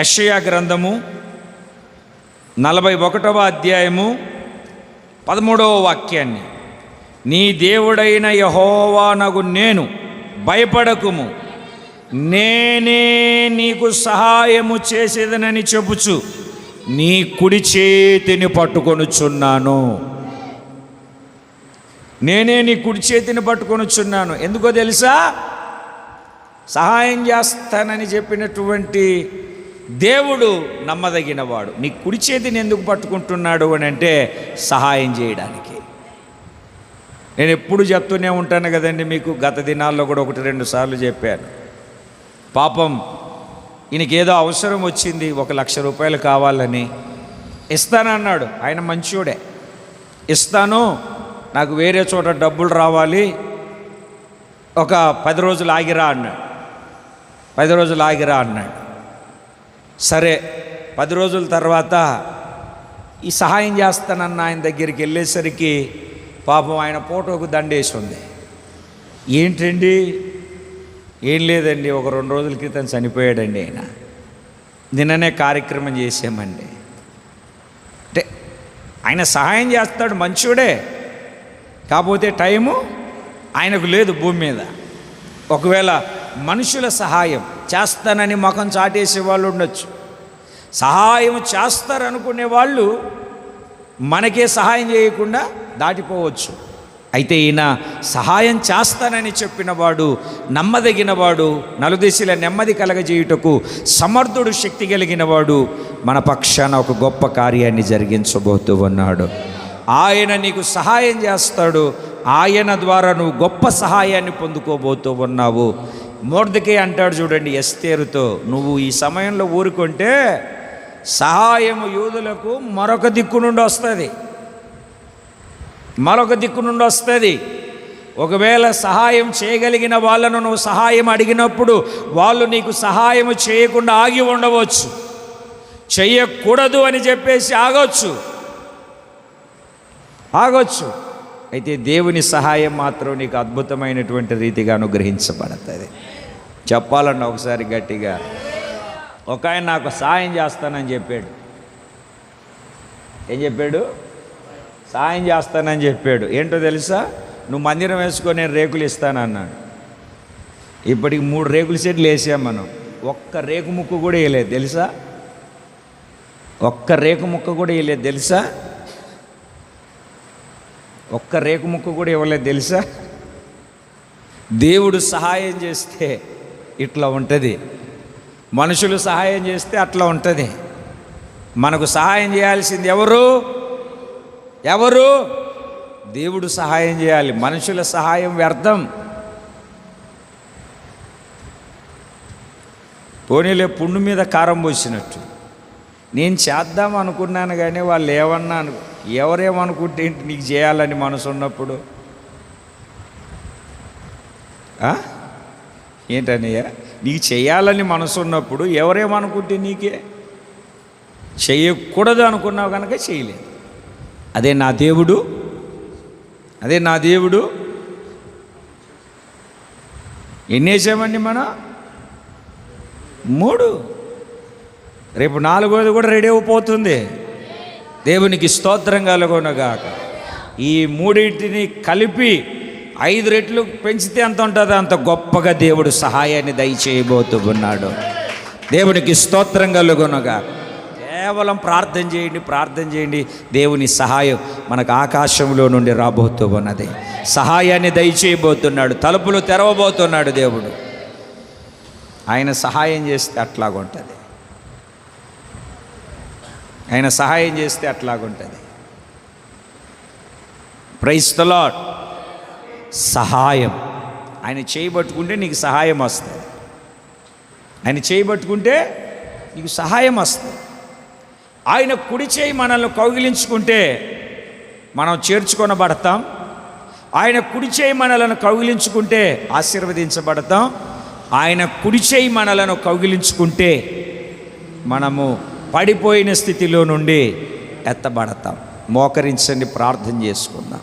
యషయా గ్రంథము నలభై ఒకటవ అధ్యాయము పదమూడవ వాక్యాన్ని. నీ దేవుడైన యహోవానగు నేను భయపడకుము. నేనే నీకు సహాయము చేసేదనని చెప్పుచు నీ కుడి చేతిని పట్టుకొనుచున్నాను. నేనే నీ కుడి చేతిని పట్టుకొనుచున్నాను. ఎందుకో తెలుసా? సహాయం చేస్తానని చెప్పినటువంటి దేవుడు నమ్మదగినవాడు. నీ కుడి చేతిని ఎందుకు పట్టుకుంటున్నాడు అని అంటే సహాయం చేయడానికి. నేను ఎప్పుడు చెప్తూనే ఉంటాను కదండి మీకు గత దినాల్లో కూడా ఒకటి రెండు సార్లు చెప్పాను. పాపం ఈయనకేదో అవసరం వచ్చింది ఒక లక్ష రూపాయలు కావాలని. ఇస్తానన్నాడు ఆయన మంచోడే. ఇస్తాను నాకు వేరే చోట డబ్బులు రావాలి ఒక పది రోజులు ఆగిరా అన్నాడు. పది రోజులు ఆగిరా అన్నాడు. సరే పది రోజుల తర్వాత ఈ సహాయం చేస్తానన్న ఆయన దగ్గరికి వెళ్ళేసరికి పాపం ఆయన ఫోటోకు దండేసి ఉంది ఏంటండి? ఏం లేదండి ఒక రెండు రోజుల క్రితం చనిపోయాడండి ఆయన. నిన్ననే కార్యక్రమం చేసామండి అంటే ఆయన సహాయం చేస్తాడు మంచివాడే కాకపోతే టైము ఆయనకు లేదు భూమి మీద. ఒకవేళ మనుషుల సహాయం. చేస్తానని ముఖం చాటేసే వాళ్ళు ఉండొచ్చు. సహాయం చేస్తారనుకునే వాళ్ళు మనకే సహాయం చేయకుండా దాటిపోవచ్చు. అయితే ఈయన సహాయం చేస్తానని చెప్పినవాడు నమ్మదగినవాడు నలుదిశల నెమ్మది కలగజేయుటకు సమర్థుడు శక్తి కలిగినవాడు మన పక్షాన ఒక గొప్ప కార్యాన్ని జరిగించబోతూ ఉన్నాడు. ఆయన నీకు సహాయం చేస్తాడు. ఆయన ద్వారా నువ్వు గొప్ప సహాయాన్ని పొందుకోబోతూ ఉన్నావు. మూర్ధకే అంటాడు చూడండి ఎస్తేరుతో నువ్వు ఈ సమయంలో ఊరుకుంటే సహాయము యూదులకు మరొక దిక్కు నుండి వస్తుంది. మరొక దిక్కు నుండి వస్తుంది. ఒకవేళ సహాయం చేయగలిగిన వాళ్ళను నువ్వు సహాయం అడిగినప్పుడు వాళ్ళు నీకు సహాయం చేయకుండా ఆగి ఉండవచ్చు. చెయ్యకూడదు అని చెప్పేసి ఆగొచ్చు. ఆగొచ్చు. అయితే దేవుని సహాయం మాత్రం నీకు అద్భుతమైనటువంటి రీతిగా అనుగ్రహించబడుతుంది. చెప్పాలన్న ఒకసారి గట్టిగా ఒక ఆయన నాకు సహాయం చేస్తానని చెప్పాడు. ఏం చెప్పాడు? సాయం చేస్తానని చెప్పాడు. ఏంటో తెలుసా? నువ్వు మందిరం వేసుకొని నేను రేకులు ఇస్తానన్నాడు. ఇప్పటికి మూడు రేకుల సెట్లు వేసాం మనం. ఒక్క రేకు ముక్క కూడా వేయలేదు తెలుసా? ఒక్క రేకు ముక్క కూడా వేయలేదు తెలుసా? ఒక్క రేకు ముక్క కూడా ఇవ్వలేదు తెలుసా? దేవుడు సహాయం చేస్తే ఇట్లా ఉంటుంది. మనుషులు సహాయం చేస్తే అట్లా ఉంటుంది. మనకు సహాయం చేయాల్సింది ఎవరు? ఎవరు? దేవుడు సహాయం చేయాలి. మనుషుల సహాయం వ్యర్థం. పోనీలే పుండు మీద కారం పోసినట్టు. నేను చేద్దాం అనుకున్నాను కానీ వాళ్ళు ఏమన్నా అను ఎవరేమనుకుంటే నీకు చేయాలని మనసు ఉన్నప్పుడు? ఆ? నీకు చేయాలని మనసు ఉన్నప్పుడు ఎవరేమనుకుంటే నీకే? చేయకూడదు అనుకున్నావు కనుక చేయలేదు. అదే నా దేవుడు? అదే నా దేవుడు? ఎన్ని వేసామండి మనం? మూడు. రేపు నాలుగోది కూడా రెడీ అయిపోతుంది. దేవునికి స్తోత్రం కలుగునగాక. ఈ మూడింటిని కలిపి ఐదు రెట్లు పెంచితే ఎంత ఉంటుందో? అంత గొప్పగా దేవుడు సహాయాన్ని దయచేయబోతూ ఉన్నాడు దేవునికి స్తోత్రం కలుగునగా కేవలం ప్రార్థన చేయండి ప్రార్థన చేయండి. దేవుని సహాయం మనకు ఆకాశంలో నుండి రాబోతూ ఉన్నది సహాయాన్ని దయచేయబోతున్నాడు తలుపులు తెరవబోతున్నాడు దేవుడు. ఆయన సహాయం చేస్తే అట్లాగుంటుంది. ఆయన సహాయం చేస్తే అట్లాగుంటుంది. ప్రైస్ ద లాడ్ సహాయం. ఆయన చేయబట్టుకుంటే నీకు సహాయం వస్తుంది. ఆయన చేయబట్టుకుంటే నీకు సహాయం వస్తుంది. ఆయన కుడి చేయి మనల్ని కౌగిలించుకుంటే మనం చేర్చుకొనబడతాం. ఆయన కుడి చేయి మనలను కౌగిలించుకుంటే ఆశీర్వదించబడతాం. ఆయన కుడి చేయి మనలను కౌగిలించుకుంటే మనము పడిపోయిన స్థితిలో నుండి ఎత్తబడతాం. మోకరించండి ప్రార్థన చేసుకుందాం.